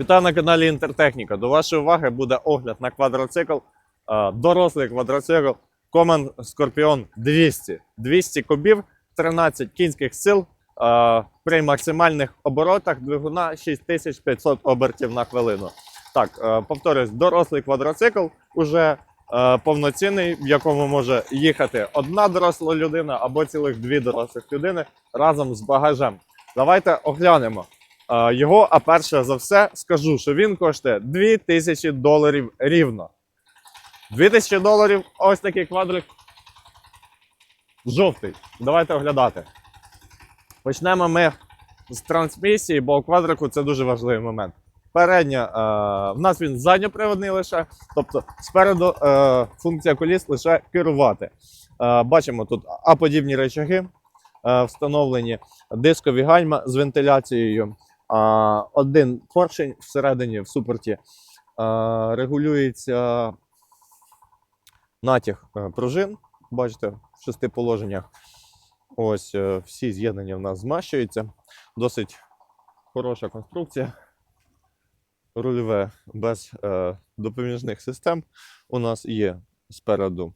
Вітаю на каналі Інтертехніка. До вашої уваги буде огляд на квадроцикл, е, дорослий квадроцикл Common Scorpion 200. 200 кубів, 13 кінських сил е, при максимальних оборотах двигуна 6500 обертів на хвилину. Так, е, повторюсь, дорослий квадроцикл уже повноцінний, в якому може їхати одна доросла людина або цілих дві дорослих людини разом з багажем. Давайте оглянемо. Його, а перше за все, скажу, що він коштує 2000 доларів рівно. 2000 доларів ось такий квадрик. Жовтий. Давайте оглядати. Почнемо ми з трансмісії, бо у квадрику це дуже важливий момент. Передня, е, в нас він задньоприводний лише, тобто спереду е, функція коліс лише керувати. Е, бачимо тут А-подібні речаги е, встановлені, дискові гальма з вентиляцією. Один поршень всередині в супорті регулюється натяг е, пружин. Бачите, в шести положеннях. Ось е, всі з'єднання в нас змащуються. Досить хороша конструкція. Рульове без е, допоміжних систем. У нас є спереду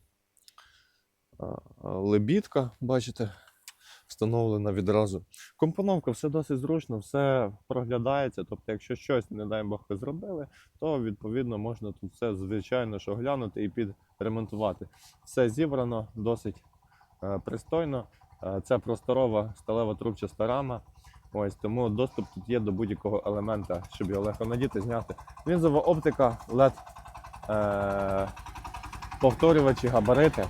е, лебідка, бачите, встановлена відразу. Компоновка все досить зручно, все проглядається. Тобто, якщо щось, не дай Бог, ви зробили, то відповідно можна тут все звичайно що глянути і підремонтувати. Все зібрано досить е, пристойно. Е, це просторова сталева трубчаста рама. Ось тому доступ тут є до будь-якого елемента, щоб його легко надіти, зняти. Лінзова оптика, LED, е, повторювачі, габарити.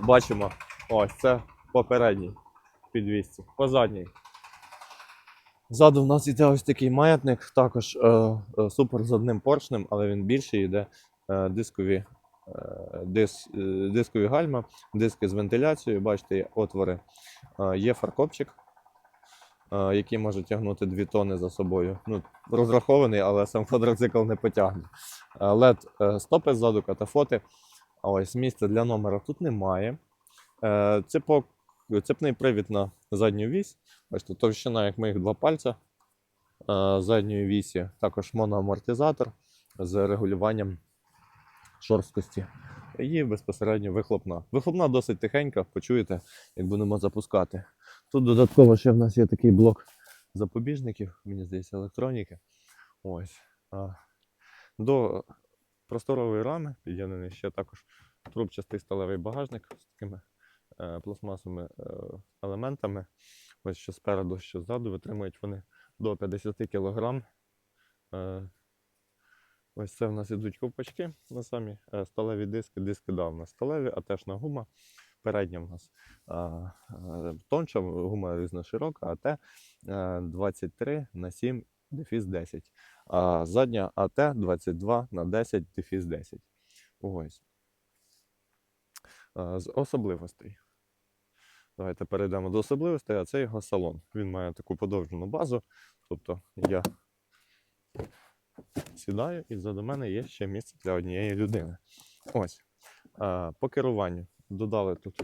Бачимо, ось це попередній підвісці. По задній. Ззаду в нас іде ось такий маятник, також е, е, супер з одним поршнем, але він більший, йде е, дискові, е, е, дискові гальма, диски з вентиляцією, бачите, є отвори. Е, є фаркопчик, е, який може тягнути 2 тони за собою. Ну, розрахований, але сам квадроцикл не потягне. LED е, стопи ззаду, катафоти. Ось місця для номера тут немає. Е, Цепок цепний привід на задню вісь. Бачите, товщина, як моїх два пальця е, задньої вісі. Також моноамортизатор з регулюванням жорсткості. І безпосередньо вихлопна. Вихлопна досить тихенька, почуєте, як будемо запускати. Тут додатково ще в нас є такий блок запобіжників, мені здається, електроніки. Ось. До просторової рами під'єднаний ще також трубчастий сталевий багажник з такими е, пластмасовими е, елементами. Ось що спереду, що ззаду, витримують вони до 50 кг. Е, ось це в нас ідуть ковпачки на самі е, сталеві диски. Диски да, в сталеві, а теж на гума. Передня в нас а, е, тонша, гума різноширока, а те е, 23 на 7 дефіс 10. А задня АТ 22 на 10 дефіс 10. Ось. Е, З особливостей. Давайте перейдемо до особливостей, а це його салон. Він має таку подовжену базу. Тобто я сідаю і ззаду мене є ще місце для однієї людини. Ось. По керуванню додали тут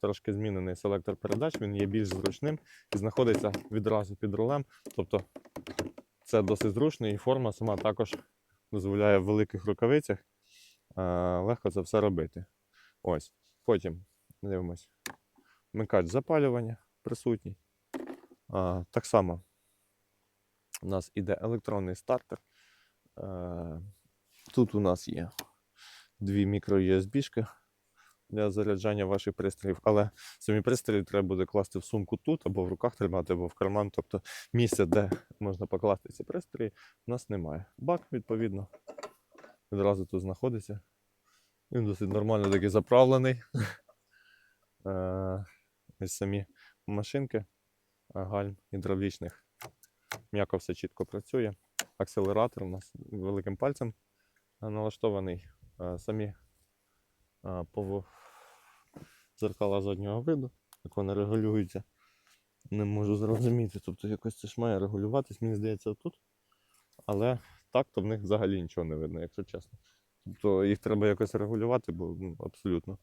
трошки змінений селектор передач, він є більш зручним і знаходиться відразу під рулем. Тобто це досить зручно і форма сама також дозволяє в великих рукавицях легко це все робити. Ось. Потім дивимось. Вмикач запалювання присутній. А, так само у нас іде електронний стартер. Е, Тут у нас є дві мікро-USB-шки для заряджання ваших пристроїв, але самі пристрої треба буде класти в сумку тут, або в руках тримати, або в карман. Тобто місця, де можна покласти ці пристрої, у нас немає. Бак, відповідно, відразу тут знаходиться. Він досить нормально такий заправлений. Ось самі машинки е, гальм гідравлічних. М'яко все чітко працює. Акселератор у нас великим пальцем налаштований. Е, Самі е, пово- зеркала заднього виду, як вони регулюються. Не можу зрозуміти. Тобто якось це ж має регулюватись, мені здається, тут. Але так, то в них взагалі нічого не видно, якщо чесно. Тобто їх треба якось регулювати, бо ну, абсолютно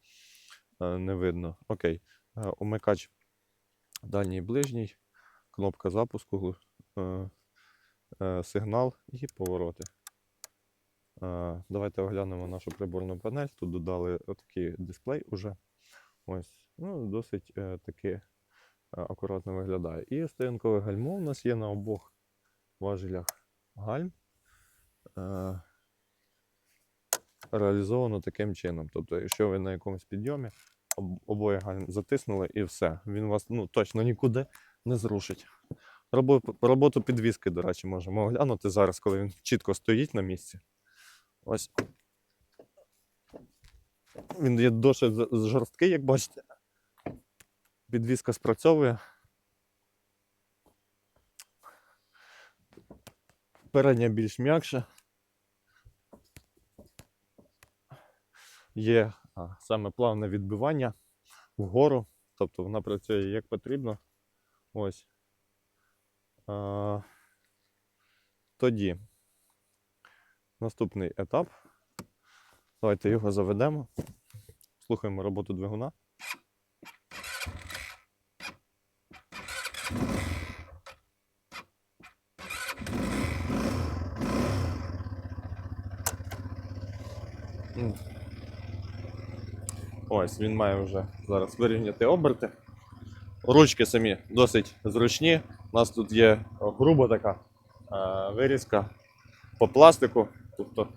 не видно. Окей. Е, Умикач дальній ближній, кнопка запуску, е, е, сигнал і повороти. Е, Давайте оглянемо нашу приборну панель. Тут додали отакий дисплей уже. Ось, ну, досить е, таки е, акуратно виглядає. І стоянкове гальмо у нас є на обох важелях гальм. Е, реалізовано таким чином. Тобто, якщо ви на якомусь підйомі, обоє затиснули і все. Він вас ну, точно нікуди не зрушить. Робо- Роботу підвіски, до речі, можемо оглянути зараз, коли він чітко стоїть на місці. Ось. Він є досить жорсткий, як бачите. Підвіска спрацьовує. Передня більш м'якша. Є саме плавне відбивання вгору, тобто вона працює як потрібно. Ось. Тоді наступний етап. Давайте його заведемо. Слухаємо роботу двигуна. Ось він має вже зараз вирівняти оберти. Ручки самі досить зручні. У нас тут є груба така е, вирізка по пластику, тобто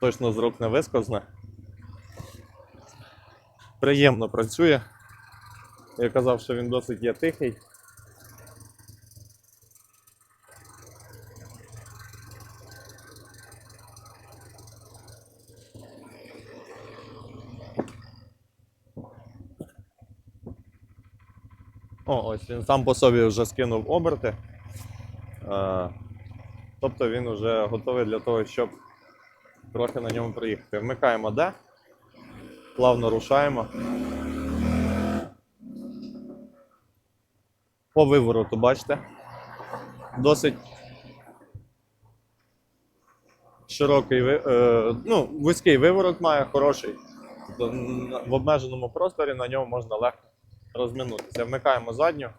точно з рук не вискозне. Приємно працює. Я казав, що він досить є тихий. О, ось він сам по собі вже скинув оберти. Е, тобто він вже готовий для того, щоб трохи на ньому приїхати. Вмикаємо D, плавно рушаємо. По вивороту, бачите, досить широкий, е, ну, вузький виворот має, хороший. Тобто в обмеженому просторі на ньому можна легко розминутися. Вмикаємо задню.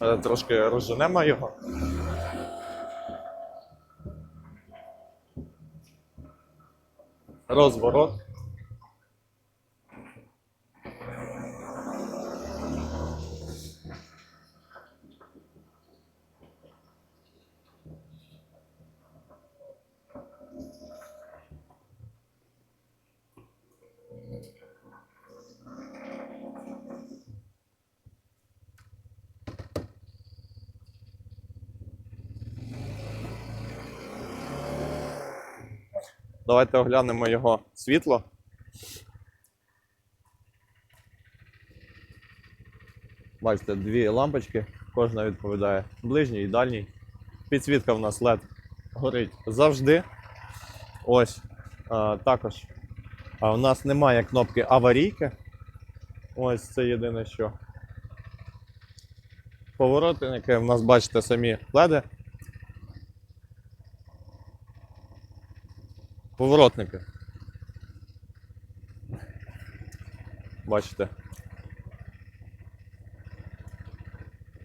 Е, Трошки розженемо його. Розворот. Давайте оглянемо його світло. Бачите, дві лампочки, кожна відповідає ближній і дальній. Підсвітка в нас LED горить завжди. Ось. А, також а, у нас немає кнопки аварійки. Ось це єдине що. Поворотники в нас бачите самі леди. Поворотники. Бачите.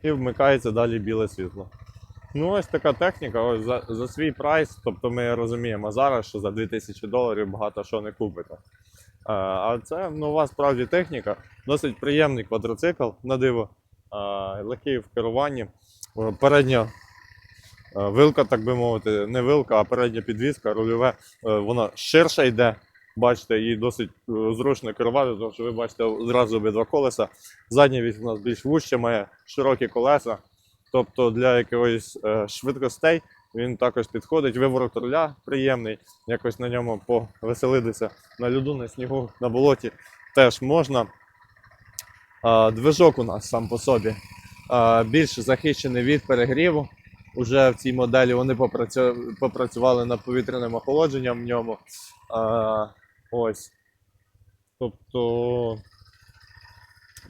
І вмикається далі біле світло. Ну, ось така техніка, ось за, за свій прайс. Тобто ми розуміємо зараз, що за 2000 доларів багато що не купите. А, а це нова справді техніка, досить приємний квадроцикл на диво, а, легкий в керуванні. О, Передня е, вилка, так би мовити, не вилка, а передня підвізка, рульове, е, вона ширша йде. Бачите, її досить е, зручно керувати, тому що ви бачите одразу обидва колеса. Задній вісь у нас більш вужче, має широкі колеса. Тобто для е, швидкостей він також підходить. Виворот руля приємний, якось на ньому повеселитися на льоду, на снігу, на болоті теж можна. Движок у нас сам по собі більш захищений від перегріву. Уже в цій моделі вони попрацювали над повітряним охолодженням в ньому. А, ось. Тобто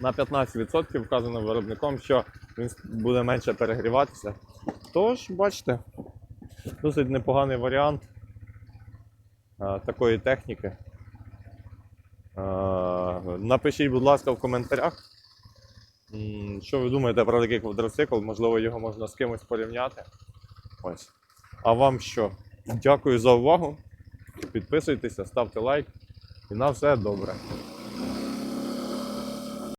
на 15% вказано виробником, що він буде менше перегріватися. Тож, бачите, Досить непоганий варіант е, такої техніки. Е, Напишіть, будь ласка, в коментарях, що ви думаєте про такий квадроцикл. Можливо, його можна з кимось порівняти. Ось. А вам що? Дякую за увагу. Підписуйтеся, ставте лайк. І на все добре.